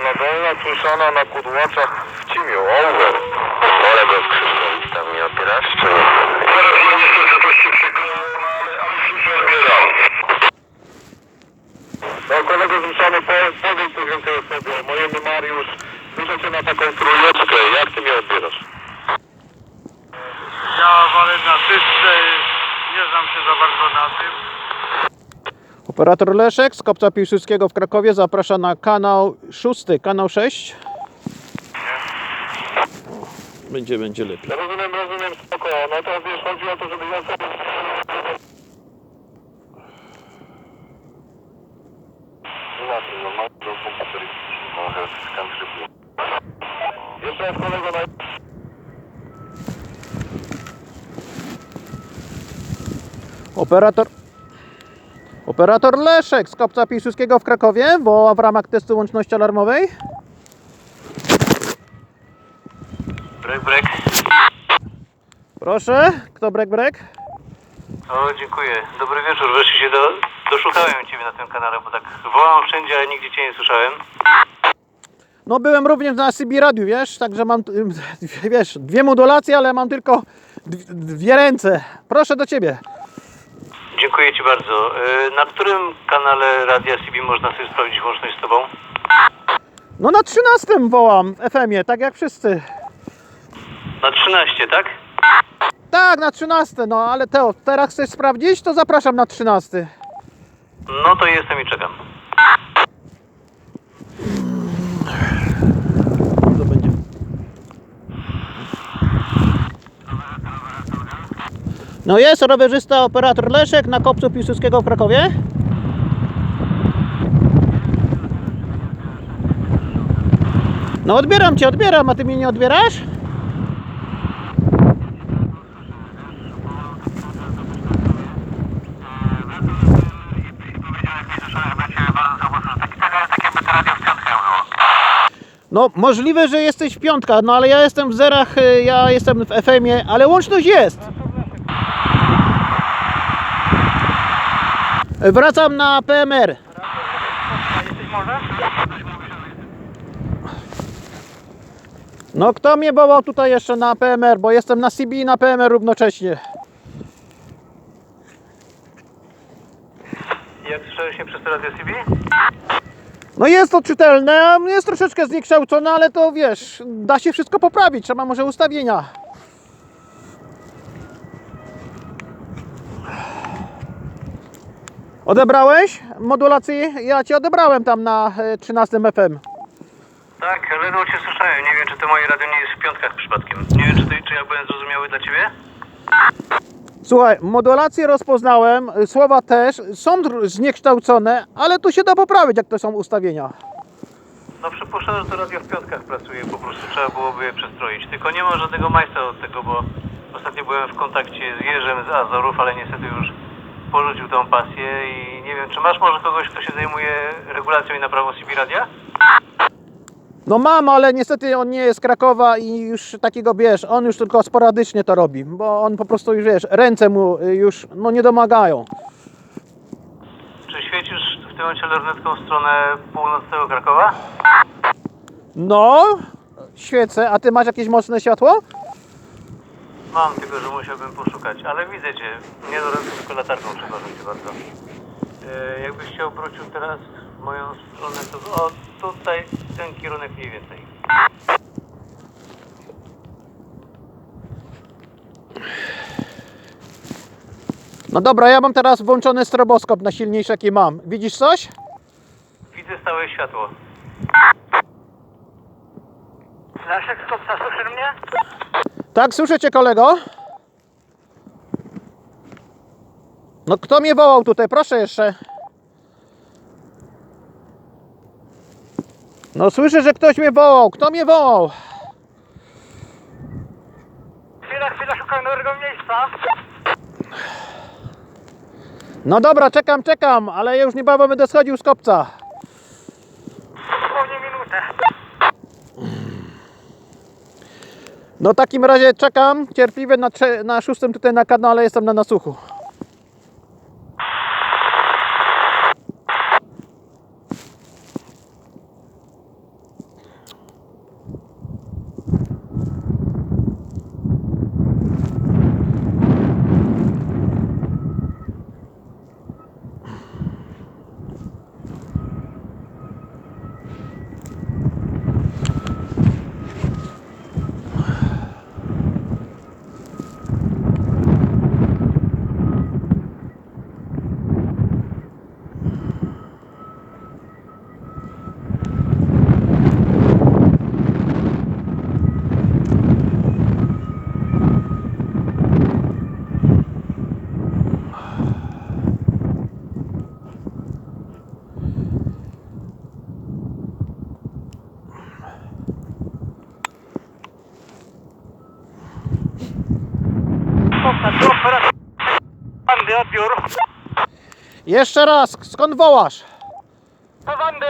Anna Dolna słyszana na Kudłaczach w Cimiu, over. Kolego z Krzyżowic tam nie odbierasz, czy nie? Teraz no niestety przykryło, no ale, słyszę, odbieram. No kolego zrzucony, powiedz coś więcej o sobie. Moje imię Mariusz, słyszę cię na taką trójeczkę, jak ty mnie odbierasz? Ja walę na tyczce, nie znam się za bardzo na tym. Operator Leszek z Kopca Piłsudskiego w Krakowie zaprasza na kanał szósty, kanał 6. Będzie, będzie lepiej. Rozumiem, rozumiem, spoko. No to wiesz, chodzi o to, żeby ja sobie... No. Jeszcze raz kolego na... Operator Operator Leszek z Kopca Piłsudskiego w Krakowie woła w ramach testu łączności alarmowej. Brek, brek. Proszę, kto brek brek? O, dziękuję. Dobry wieczór. Wreszcie się do, doszukałem Ciebie na tym kanale, bo tak wołam wszędzie, ale nigdzie Cię nie słyszałem. No byłem również na CB Radiu, wiesz, także mam, wiesz, dwie modulacje, ale mam tylko dwie ręce. Proszę do Ciebie. Dziękuję Ci bardzo. E, Na którym kanale Radia CB można sobie sprawdzić łączność z Tobą? No na 13 wołam FM-ie, tak jak wszyscy. Na 13, tak? Tak, na 13, no ale Teo, teraz chcesz sprawdzić, to zapraszam na 13. No to jestem i czekam. To będzie. No jest rowerzysta, operator Leszek na Kopcu Piłsudskiego w Krakowie. No odbieram Cię, odbieram, a Ty mnie nie odbierasz? No możliwe, że jesteś w piątka, no ale ja jestem w zerach, y, ja jestem w FM-ie, ale łączność jest. Wracam na PMR. No kto mnie wołał tutaj jeszcze na PMR, bo jestem na CB i na PMR równocześnie. Jak słyszałeś się przez Radio CB? No jest to czytelne, jest troszeczkę zniekształcone, ale to wiesz, da się wszystko poprawić, trzeba może ustawienia. Odebrałeś modulację? Ja Cię odebrałem tam na e, 13 FM. Tak, ledwo Cię słyszałem. Nie wiem, czy to moje radio nie jest w piątkach przypadkiem. Nie wiem, czy, to, czy ja byłem zrozumiały dla Ciebie? Słuchaj, modulację rozpoznałem, y, słowa też, są zniekształcone, ale tu się da poprawić, jak to są ustawienia. No przypuszczam, że to radio w piątkach pracuje, po prostu trzeba byłoby je przestroić. Tylko nie ma żadnego majstra od tego, bo ostatnio byłem w kontakcie z Jerzem z Azorów, ale niestety już porzucił tą pasję i nie wiem, czy masz może kogoś, kto się zajmuje regulacją i naprawą CB radia? No mam, ale niestety on nie jest z Krakowa i już takiego, wiesz, on już tylko sporadycznie to robi, bo on po prostu już, wiesz, ręce mu y, już, no nie domagają. Czy świecisz w tym momencie lornetką w stronę północnego Krakowa? No, świecę, a ty masz jakieś mocne światło? Mam, tylko że musiałbym poszukać, ale widzę Cię. Nie do tylko latarką, przepraszam Cię bardzo. E, jakbyś się obrócił teraz w moją stronę, to o, tutaj ten kierunek mniej więcej. No dobra, ja mam teraz włączony stroboskop na silniejszy jaki mam. Widzisz coś? Widzę stałe światło. Leszek, stop, słyszy mnie? Tak, słyszę cię kolego. No kto mnie wołał tutaj? Proszę jeszcze. No słyszę, że ktoś mnie wołał. Kto mnie wołał? Chwila, chwila, szukam dobrego miejsca. No dobra, czekam, czekam, ale ja już niebawem będę schodził z kopca. No w takim razie czekam cierpliwie na, na szóstym tutaj na kanale, jestem na nasłuchu. Jeszcze raz, skąd wołasz? To Wandy!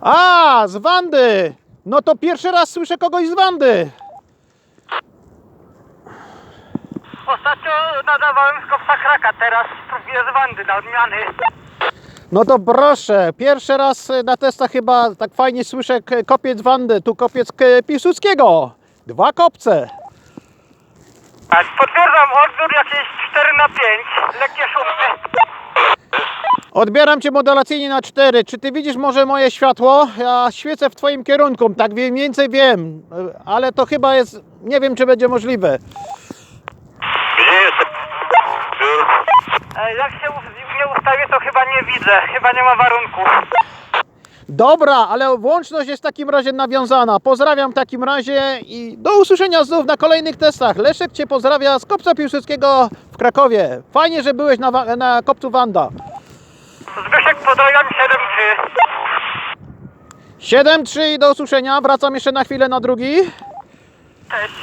A, z Wandy! No to pierwszy raz słyszę kogoś z Wandy. Ostatnio nadawałem z kopca kraka, teraz próbuję z Wandy na odmiany. No to proszę, pierwszy raz na testach chyba tak fajnie słyszę kopiec Wandy, tu kopiec Piłsudskiego. Dwa kopce. Tak, potwierdzam odbiór jakieś 4 na 5, lekkie szumy. Odbieram cię modulacyjnie na 4. Czy ty widzisz może moje światło? Ja świecę w twoim kierunku, tak mniej więcej wiem, ale to chyba jest, nie wiem czy będzie możliwe. Gdzie jestem? Jak się nie ustawię, to chyba nie widzę, chyba nie ma warunków. Dobra, ale włączność jest w takim razie nawiązana. Pozdrawiam w takim razie i do usłyszenia znów na kolejnych testach. Leszek Cię pozdrawia z Kopca Piłsudskiego Krakowie. Fajnie, że byłeś na, na Kopcu Wanda. Zbyszek pozdrawiam 7-3. 7-3 i do usłyszenia. Wracam jeszcze na chwilę na drugi. Cześć.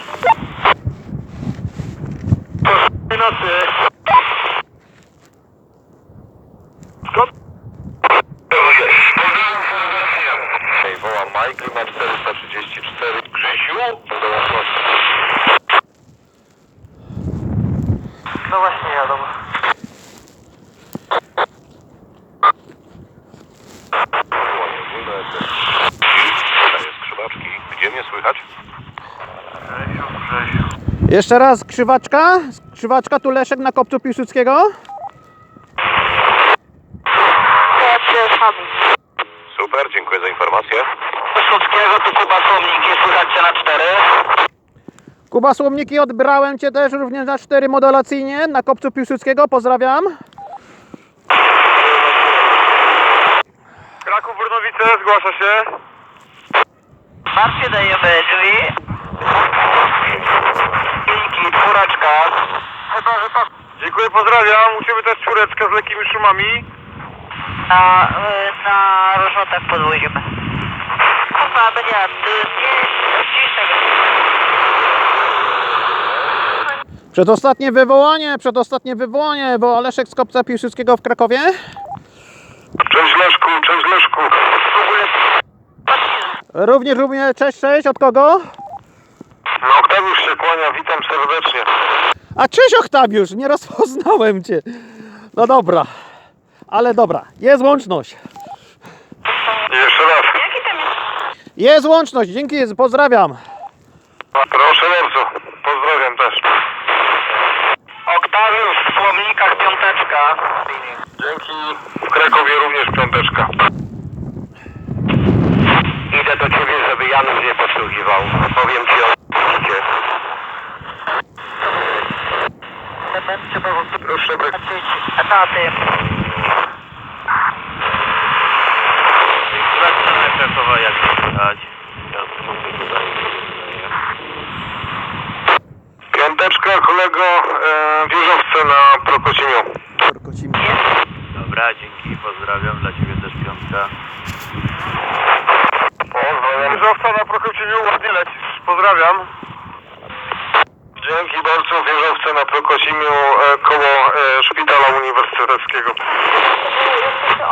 Nocy. Skąd? Hej, wołam Mike, ma 434. Grzesiu? Dołączność. No właśnie jadą. jest krzywaczki. Gdzie mnie słychać? Grzesiu, Grzesiu. Jeszcze raz krzywaczka. Krzywaczka tu Leszek na Kopcu Piłsudskiego. Super, dziękuję za informację. Piłsudskiego tu Kuba Słomniki, słychać cię na 4. Kuba Słomniki, odbrałem Cię też również na 4 modulacyjnie na Kopcu Piłsudskiego. Pozdrawiam. Kraków Brnowice, zgłasza się. Marcie dajemy drzwi. Chyba, że to Dziękuję, pozdrawiam. U Ciebie też czwóreczka z lekkimi szumami. na, y, na rożnotach podwójimy. Kurwa, będzie, ciszej. Przedostatnie wywołanie, przedostatnie wywołanie, bo Leszek z Kopca Piłsudskiego w Krakowie. Cześć Leszku, cześć Leszku. Również, również, cześć, cześć, od kogo? No Oktawiusz się kłania, witam serdecznie. A cześć Oktawiusz, nie rozpoznałem Cię. No dobra, ale dobra, jest łączność. Jeszcze raz. Jest łączność, dzięki, pozdrawiam. Proszę bardzo, pozdrawiam też. Oktawiusz w Słomnikach piąteczka. Dzięki. W Krakowie również piąteczka. Idę do ciebie, żeby Janusz nie posługiwał. Powiem ci o Na tym. Krakowa jak słychać. Piąteczka, kolego, e, wieżowce na Prokocimiu. Dobra, dzięki, pozdrawiam, dla Ciebie też piątka. Pozdrawiam. Wieżowca na Prokocimiu, ładnie lecisz. Pozdrawiam. Dzięki bardzo, wieżowce na Prokocimiu e, koło e, Szpitala Uniwersyteckiego.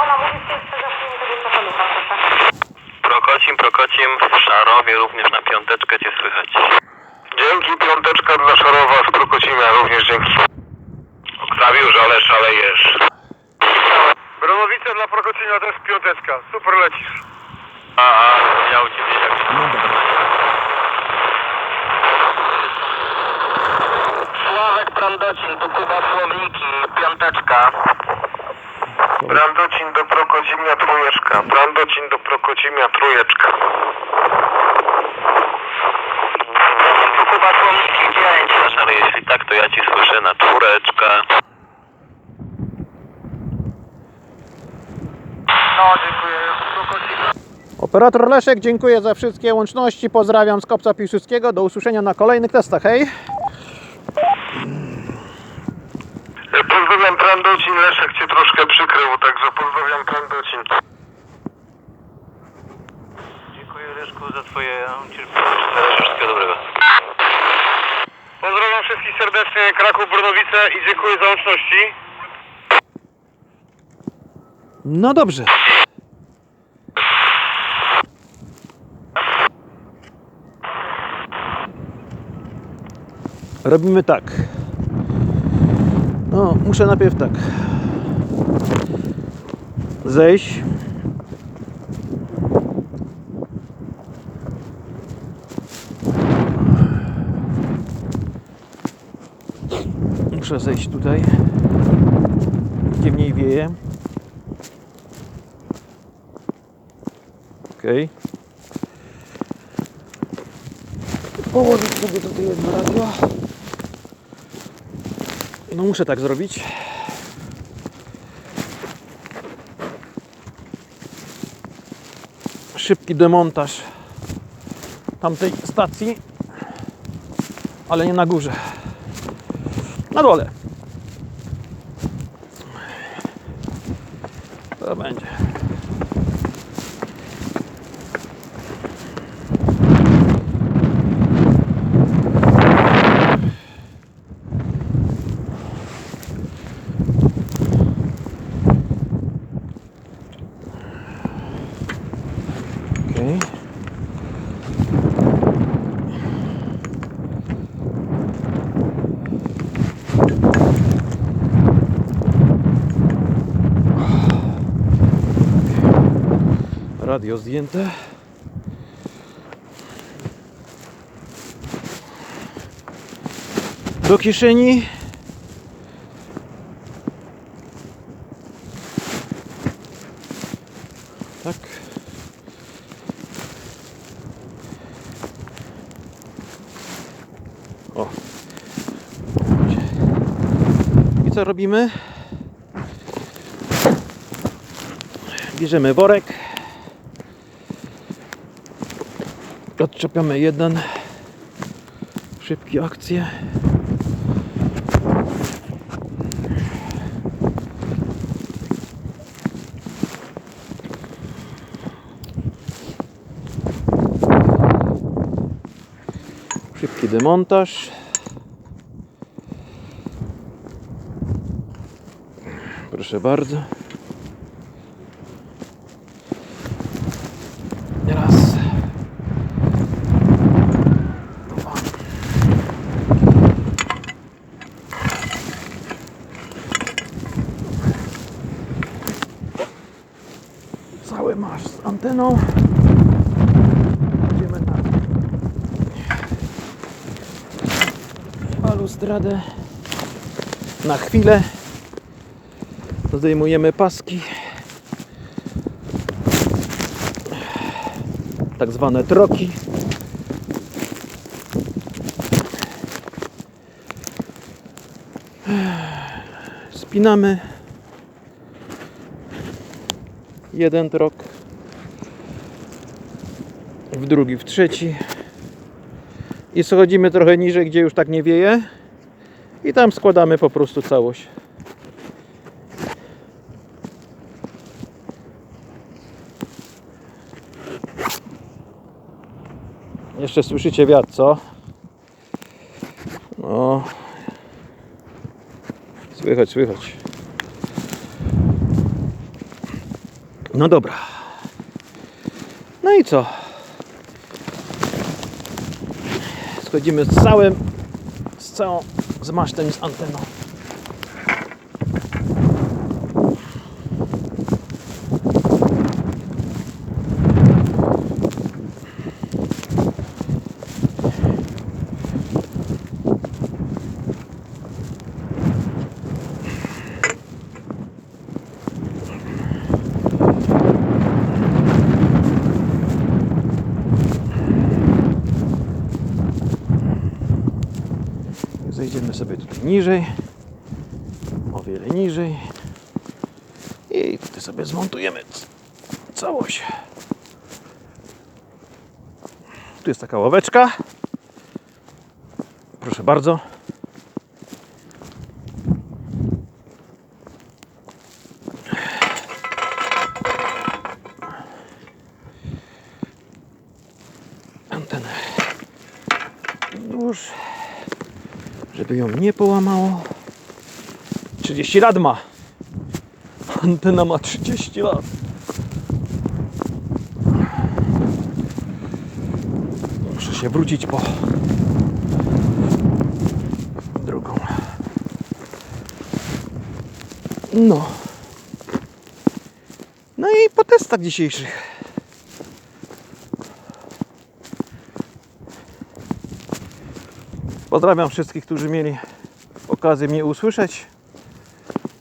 Ona mówi, proszę. Prokocim, Prokocim, w Szarowie również na piąteczkę Cię słychać. Dzięki, piąteczka dla Szarowa z Prokocimia, również dzięki. Oktawiusz, ale szalejesz. Bronowice dla Prokocimia też piąteczka, super lecisz. A, a, ja u Ciebie jak Sławek Prandocin, tu Kuba Słomniki, piąteczka. Brandocin do Prokocimia trójeczka, Brandocin do Prokocimia trójeczka. Tu Kuba Słomniki 9. Ale jeśli tak, to ja Ci słyszę na czwóreczkę. No, dziękuję. Prokocim. Operator Leszek, dziękuję za wszystkie łączności. Pozdrawiam z Kopca Piłsudskiego. Do usłyszenia na kolejnych testach. Hej! Pozdrawiam Brandocin, Leszek cię troszkę przykrył, także pozdrawiam Brandocin. Dziękuję Leszku za Twoje cierpliwość. Na razie wszystkiego dobrego. Pozdrawiam wszystkich serdecznie, Kraków, Brnowice i dziękuję za łączności. No dobrze. Robimy tak. No, muszę najpierw tak. Zejść. Muszę zejść tutaj, gdzie mniej wieje. Okej. Położyć sobie tutaj jedno radio. No muszę tak zrobić. Szybki demontaż tamtej stacji, ale nie na górze. Na dole. To będzie. Okej. Radio zdjęte. Do kieszeni. Tak. O. I co robimy? Bierzemy worek. Odczepiamy jeden. Szybkie akcje. Szybki demontaż. Proszę bardzo. Raz. Dwa. Cały z anteną. Idziemy na balustradę. Na chwilę zdejmujemy paski. Tak zwane troki. Spinamy jeden trok w drugi, w trzeci i schodzimy trochę niżej, gdzie już tak nie wieje i tam składamy po prostu całość. Jeszcze słyszycie wiatr, co? No. Słychać, słychać. No dobra. No i co? Schodzimy z całym, z całą, z masztem z anteną. Zejdziemy sobie tutaj niżej. O wiele niżej. I tutaj sobie zmontujemy całość. Tu jest taka ławeczka. Proszę bardzo. Antenę. Już żeby ją nie połamało. 30 lat ma. Antena ma 30 lat. Muszę się wrócić po drugą. No. No i po testach dzisiejszych. Pozdrawiam wszystkich, którzy mieli okazję mnie usłyszeć.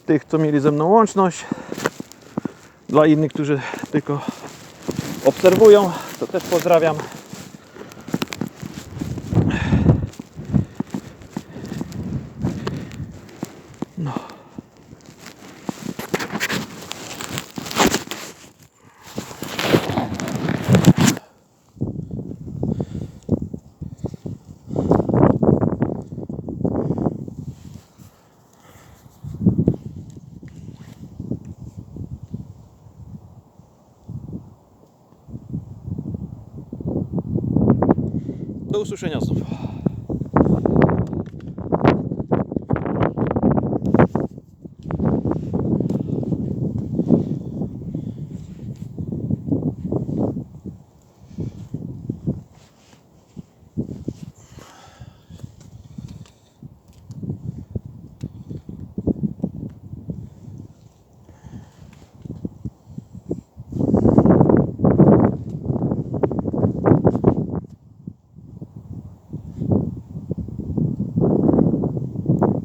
Tych, co mieli ze mną łączność. Dla innych, którzy tylko obserwują, to też pozdrawiam. Do usłyszenia znów.